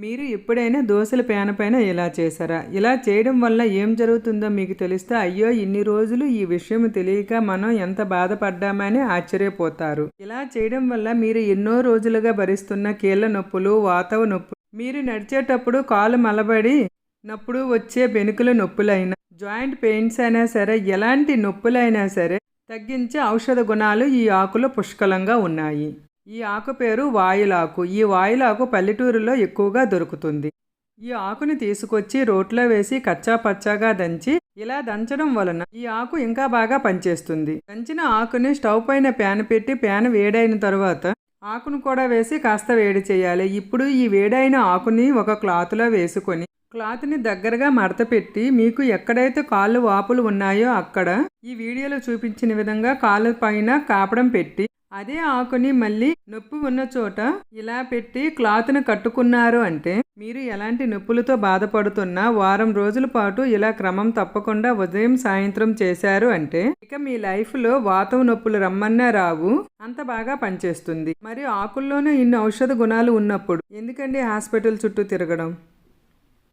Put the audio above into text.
మీరు ఎప్పుడైనా దోశల పేన పైన ఇలా చేశారా? ఇలా చేయడం వల్ల ఏం జరుగుతుందో మీకు తెలిస్తే అయ్యో ఇన్ని రోజులు ఈ విషయం తెలియక మనం ఎంత బాధపడ్డామని ఆశ్చర్యపోతారు. ఇలా చేయడం వల్ల మీరు ఎన్నో రోజులుగా భరిస్తున్న కీళ్ళ నొప్పులు వాతవ నొప్పులు మీరు నడిచేటప్పుడు కాలు మలబడి నప్పుడు వచ్చే బెనుకుల నొప్పులైనా జాయింట్ పెయిన్స్ అయినా సరే ఎలాంటి నొప్పులైనా సరే తగ్గించే ఔషధ గుణాలు ఈ ఆకులో పుష్కలంగా ఉన్నాయి. ఈ ఆకు పేరు వాయులాకు. ఈ వాయులాకు పల్లెటూరులో ఎక్కువగా దొరుకుతుంది. ఈ ఆకుని తీసుకొచ్చి రోట్లో వేసి కచ్చా పచ్చాగా దంచి ఇలా దంచడం వలన ఈ ఆకు ఇంకా బాగా పనిచేస్తుంది. దంచిన ఆకుని స్టవ్ పైన ప్యాన్ పెట్టి ప్యాన్ వేడైన తర్వాత ఆకును కూడా వేసి కాస్త వేడి చేయాలి. ఇప్పుడు ఈ వేడైన ఆకుని ఒక క్లాత్లో వేసుకొని క్లాత్ని దగ్గరగా మడత పెట్టి మీకు ఎక్కడైతే కాళ్ళు వాపులు ఉన్నాయో అక్కడ ఈ వీడియోలో చూపించిన విధంగా కాళ్ళ పైన కాపడం పెట్టి అదే ఆకుని మళ్ళీ నొప్పి ఉన్న చోట ఇలా పెట్టి క్లాత్ను కట్టుకున్నారు అంటే మీరు ఎలాంటి నొప్పులతో బాధపడుతున్నా వారం రోజుల పాటు ఇలా క్రమం తప్పకుండా ఉదయం సాయంత్రం చేశారు అంటే ఇక మీ లైఫ్లో వాతం నొప్పులు రమ్మన్నా రావు. అంత బాగా పనిచేస్తుంది. మరి ఆకుల్లోనే ఇన్ని ఔషధ గుణాలు ఉన్నప్పుడు ఎందుకండి హాస్పిటల్ చుట్టూ తిరగడం?